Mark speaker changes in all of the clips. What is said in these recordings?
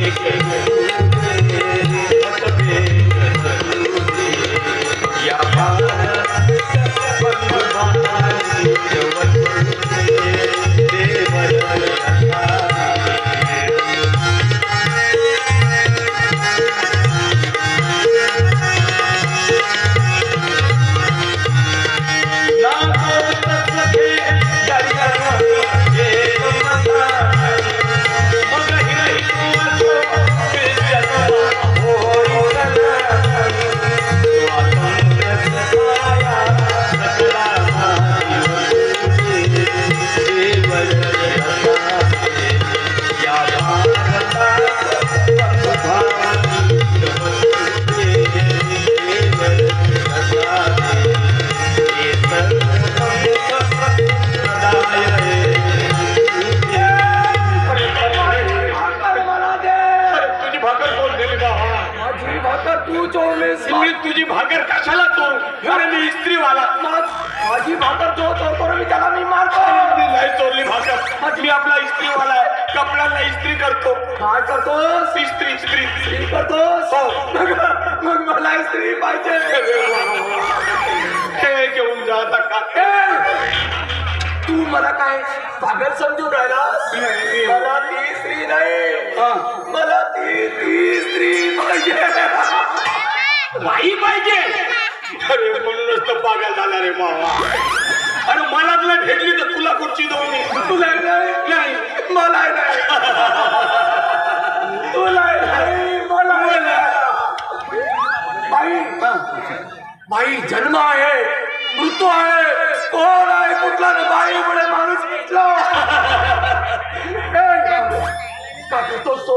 Speaker 1: Thank you. अरे मी इस्त्रीवाला
Speaker 2: माझी भाकर जो चोरतो मी त्याला मी मारतो.
Speaker 1: मी नाही चोरली भाकर. मी आपला इस्त्रीवाला आहे. कपड्यांना इस्त्री करतो.
Speaker 2: काय करतोस?
Speaker 1: इस्त्री इस्त्री
Speaker 2: स्त्री. करतोस? मग मग मला स्त्री पाहिजे.
Speaker 1: हे घेऊन जा
Speaker 2: तू मला काय पागल समजून राहिलास?
Speaker 1: नाही.
Speaker 2: मला ती स्त्री नाही.
Speaker 1: हा.
Speaker 2: मला ती ती स्त्री पाहिजे.
Speaker 1: नाही पाहिजे. अरे म्हणूनच तर पागल झाला रे मावा. अरे मला तुला भेटली तर तुला कुठची दोन्ही?
Speaker 2: तुला नाही
Speaker 1: नाही
Speaker 2: मला नाही. तुला नाही मला नाही. बाई बाई जन्म आहे मृत्यू आहे. कोण आहे कुठला? बाई मुळे माणूस तो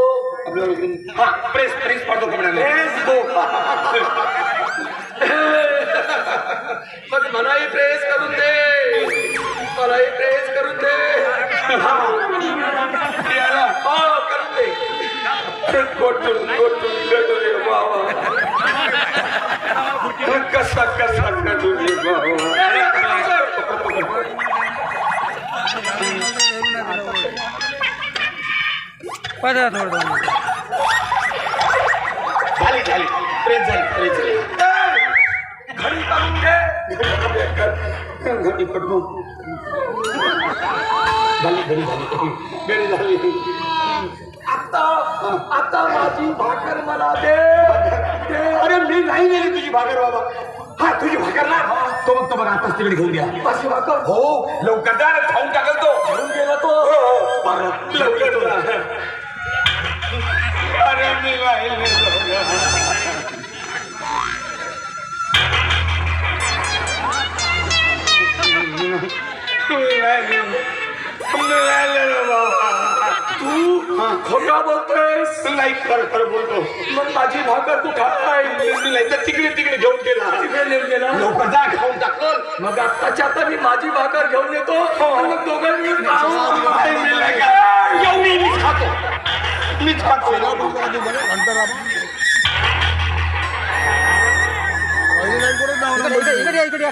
Speaker 1: हा, प्रेस प्रेस पडतो कपड्यांना
Speaker 2: प्रेस मलाही प्रेस करून दे मलाही प्रेस करून दे करून दे गोटून गोटून गटू बाबा
Speaker 1: कसा बाबा.
Speaker 3: पदा थोडं
Speaker 1: झाली झाली प्रेस झाली प्रेस झाली।
Speaker 2: दे
Speaker 1: घडी पडतो झाली घडी झाली. घडी झाली.
Speaker 2: आता आता माझी भाकर मला दे.
Speaker 1: अरे मी नाही नेली तुझी भाकर बाबा. हा तुझी भाकर ना. तो मग तो बघ आताच तिकडे घेऊन द्या.
Speaker 2: माझी भाकर?
Speaker 1: हो लवकर जा रे, खाऊन टाकल तो.
Speaker 2: घेऊन गेला तो.
Speaker 1: परत लवकर
Speaker 2: तू खोटा बोलतोयस
Speaker 1: नाही खरं खरं बोलतो
Speaker 2: मग माझी भाकर तू
Speaker 1: मी नाही तर तिकडे तिकडे घेऊन गेला
Speaker 2: तिकडे नेऊन गेला
Speaker 1: लवकर जा खाऊन टाकल
Speaker 2: मग आत्ताच्या आता मी माझी भाकर घेऊन येतो मग दोघं मिळून
Speaker 1: नाही
Speaker 2: खाऊ.
Speaker 1: नेलं का? एवढी मीच खातो मीच खातो
Speaker 3: इकडे इकडे इकडे या.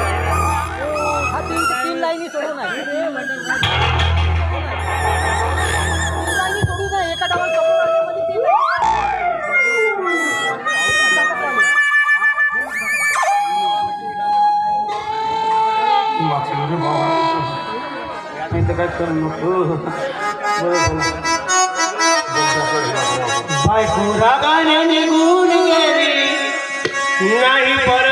Speaker 1: बायको रागाने निघून गेली नाही परत